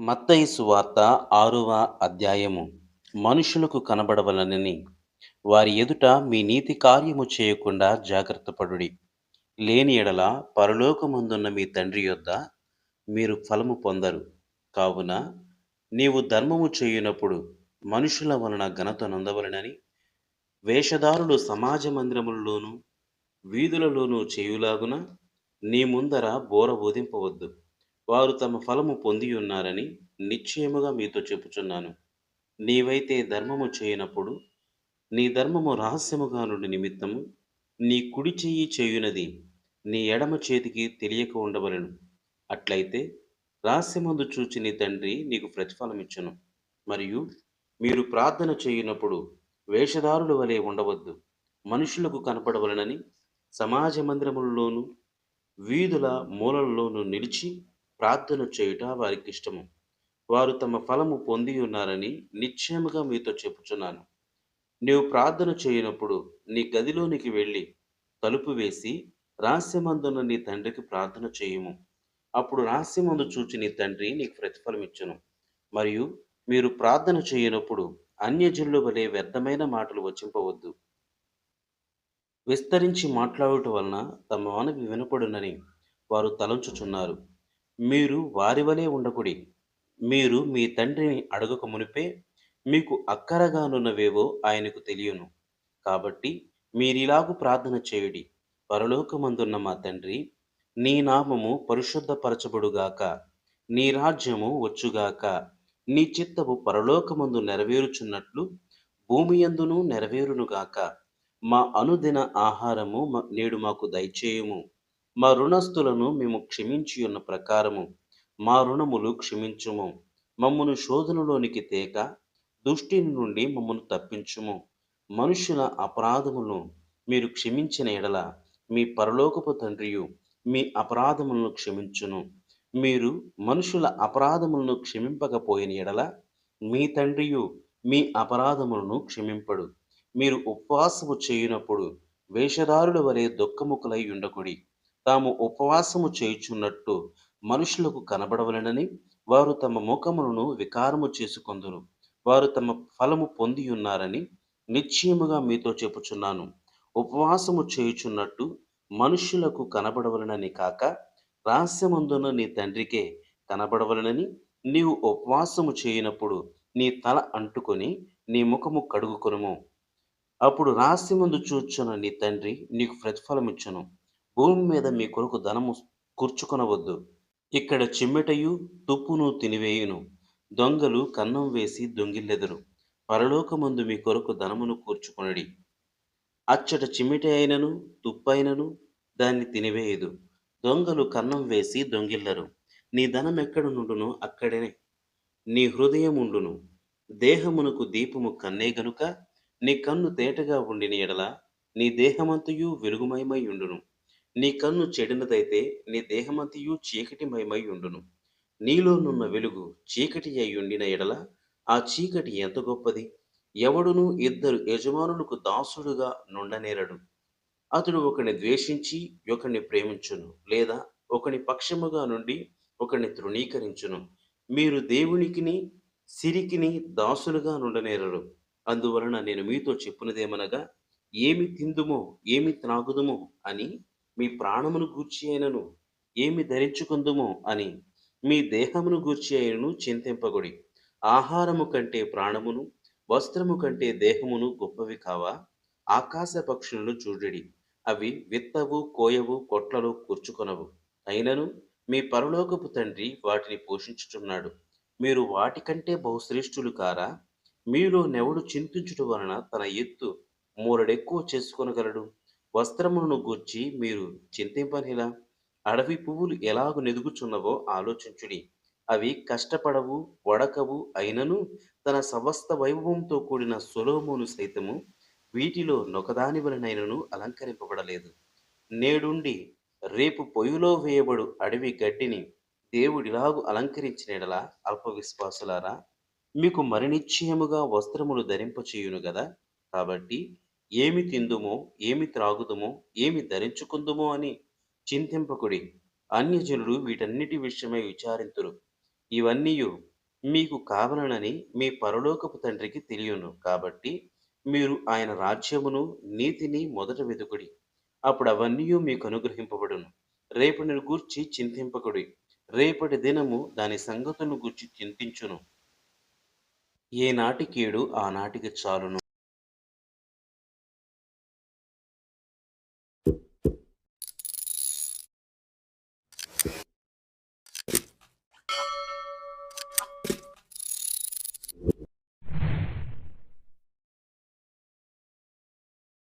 మత్తయి సువార్త ఆరవ అధ్యాయము. మనుషులకు కనబడవలనని వారి ఎదుట మీ నీతి కార్యము చేయకుండా జాగ్రత్తపడుడి లేని ఎడల పరలోకమందున్న మీ తండ్రి యొద్ద మీరు ఫలము పొందరు. కావున నీవు ధర్మము చేయునప్పుడు మనుషుల వలన ఘనత నొందవలనని వేషధారులు సమాజ మందిరములలోనూ వీధులలోనూ చేయులాగున నీ ముందర బోర బోధింపవద్దు వారు తమ ఫలము పొంది ఉన్నారని నిశ్చయముగా మీతో చెప్పుచున్నాను. నీవైతే ధర్మము చేయనప్పుడు నీ ధర్మము రహస్యముగా నుండి నిమిత్తము నీ కుడి చెయ్యి చేయునది నీ ఎడమ చేతికి తెలియక ఉండవలెను. అట్లయితే రహస్యమందు చూచి నీ తండ్రి నీకు ప్రతిఫలమిచ్చును. మరియు మీరు ప్రార్థన చేయునప్పుడు వేషధారుల వలె ఉండవద్దు. మనుషులకు కనపడవలనని సమాజ మందిరములలోను వీధుల మూలల్లోనూ నిలిచి ప్రార్థన చేయుట వారికి ఇష్టము. వారు తమ ఫలము పొంది ఉన్నారని నిశ్చయముగా మీతో చెప్పుచున్నాను. నీవు ప్రార్థన చేయనప్పుడు నీ గదిలోనికి వెళ్ళి తలుపు వేసి రహస్యమందున్న నీ తండ్రికి ప్రార్థన చేయము. అప్పుడు రహస్యమందు చూచి నీ తండ్రి నీకు ప్రతిఫలం ఇచ్చును. మరియు మీరు ప్రార్థన చేయనప్పుడు అన్యజనుల వలె వ్యర్థమైన మాటలు వచ్చింపవద్దు విస్తరించి మాట్లాడుట వలన తమ మనవి వినపడునని వారు తలంచుచున్నారు. మీరు వారి వలె ఉండకుడి. మీరు మీ తండ్రిని అడగక మునిపే మీకు అక్కరగానున్నవేవో ఆయనకు తెలియను. కాబట్టి మీరిలాగు ప్రార్థన చేయుడి. పరలోకమందున్న మా తండ్రి నీ నామము పరిశుద్ధపరచబడుగాక నీ రాజ్యము వచ్చుగాక నీ చిత్తము పరలోకమందు నెరవేరుచున్నట్లు భూమియందును నెరవేరునుగాక మా అనుదిన ఆహారము నేడు మాకు దయచేయము. మా రుణస్థులను మేము క్షమించి ఉన్న ప్రకారము మా రుణములు క్షమించుము. మమ్మను శోధనలోనికి తేక దుష్టి నుండి మమ్మను తప్పించుము. మనుషుల అపరాధములను మీరు క్షమించిన ఎడల మీ పరలోకపు తండ్రియు మీ అపరాధములను క్షమించును. మీరు మనుషుల అపరాధములను క్షమింపకపోయిన ఎడల మీ తండ్రియు మీ అపరాధములను క్షమింపడు. మీరు ఉపవాసము చేయునప్పుడు వేషధారుల వలె దుఃఖముఖులై ఉండకుడి. తాము ఉపవాసము చేయుచున్నట్టు మనుషులకు కనబడవలనని వారు తమ ముఖములను వికారము చేసుకొందురు. వారు తమ ఫలము పొంది ఉన్నారని నిశ్చయముగా మీతో చెప్పుచున్నాను. ఉపవాసము చేయుచున్నట్టు మనుష్యులకు కనబడవలనని కాక రహస్యమందున నీ తండ్రికే కనబడవలనని నీవు ఉపవాసము చేయనప్పుడు నీ తల అంటుకొని నీ ముఖము కడుగుకొనుము. అప్పుడు రహస్యమందు చూచున్న నీ తండ్రి నీకు ప్రతిఫలమిచ్చును. భూమి మీద మీ కొరకు ధనము కూర్చుకొనవద్దు. ఇక్కడ చిమ్మెటయు తుప్పును తినివేయును. దొంగలు కన్నం వేసి దొంగిల్లెదరు. పరలోకమందు మీ కొరకు ధనమును కూర్చుకొనడి. అచ్చట చిమ్మిట అయినను తుప్పైనను దాన్ని తినివేయదు. దొంగలు కన్నం వేసి దొంగిల్లరు. నీ ధనం ఎక్కడ నుండును అక్కడనే. నీ హృదయం ఉండును దేహమునకు దీపము కన్నే గనుక నీ కన్ను తేటగా ఉండిన ఎడల నీ దేహమంతయు వెలుగుమయమై ఉండును. నీ కన్ను చెడినదైతే నీ దేహమంతయు చీకటిమయమై ఉండును. నీలోనున్న వెలుగు చీకటి అయి ఉండిన ఎడల ఆ చీకటి ఎంత గొప్పది? ఎవడును ఇద్దరు యజమానులకు దాసుడుగా నుండనేరడు. అతడు ఒకని ద్వేషించి ఒకని ప్రేమించును లేదా ఒకని పక్షముగా నుండి ఒకని తృణీకరించును. మీరు దేవునికిని సిరికిని దాసులుగా నుండనేరరు. అందువలన నేను మీతో చెప్పునదేమనగా ఏమి తిందుమో ఏమి త్రాగుదుమో అని మీ ప్రాణమును గూర్చి అయినను ఏమి ధరించుకుందుమో అని మీ దేహమును గూర్చి అయినను చింతింపగుడి. ఆహారము కంటే ప్రాణమును వస్త్రము కంటే దేహమును గొప్పవి కావా? ఆకాశ పక్షులను చూడడి. అవి విత్తవు కోయవు కొట్లలో కూర్చుకొనవు. అయినను మీ పరలోకపు తండ్రి వాటిని పోషించుచున్నాడు. మీరు వాటికంటే బహుశ్రేష్ఠులు కారా? మీలో నెవడు చింతించుట వలన తన ఎత్తు మూరడెక్కువ చేసుకొనగలడు? వస్త్రములను గూర్చి మీరు చింతింపనిలా అడవి పువ్వులు ఎలాగు నెదుగుచున్నవో ఆలోచించుడి. అవి కష్టపడవు వడకవు అయినను తన సమస్త వైభవంతో కూడిన సొలోమోను సైతము వీటిలో నొకదాని వలనైనను అలంకరింపబడలేదు. నేడుండి రేపు పొయ్యిలో వేయబడు అడవి గడ్డిని దేవుడిలాగు అలంకరించినడలా అల్ప విశ్వాసులారా మీకు మరి నిశ్చయముగా వస్త్రములు ధరింపచేయును కదా కాబట్టి ఏమి తిందుమో ఏమి త్రాగుదుమో ఏమి ధరించుకుందుమో అని చింతింపకుడి అన్యజనులు వీటన్నిటి విషయమై విచారింతురు. ఇవన్నీ మీకు కావలనని మీ పరలోకపు తండ్రికి తెలియను. కాబట్టి మీరు ఆయన రాజ్యమును నీతిని మొదట వెతుకుడి అప్పుడు అవన్నీ మీకు అనుగ్రహింపబడును రేపటిని గూర్చి చింతింపకుడి. రేపటి దినము దాని సంగతులను గూర్చి చింతించును. ఏ నాటికీడు ఆనాటికి చాలును.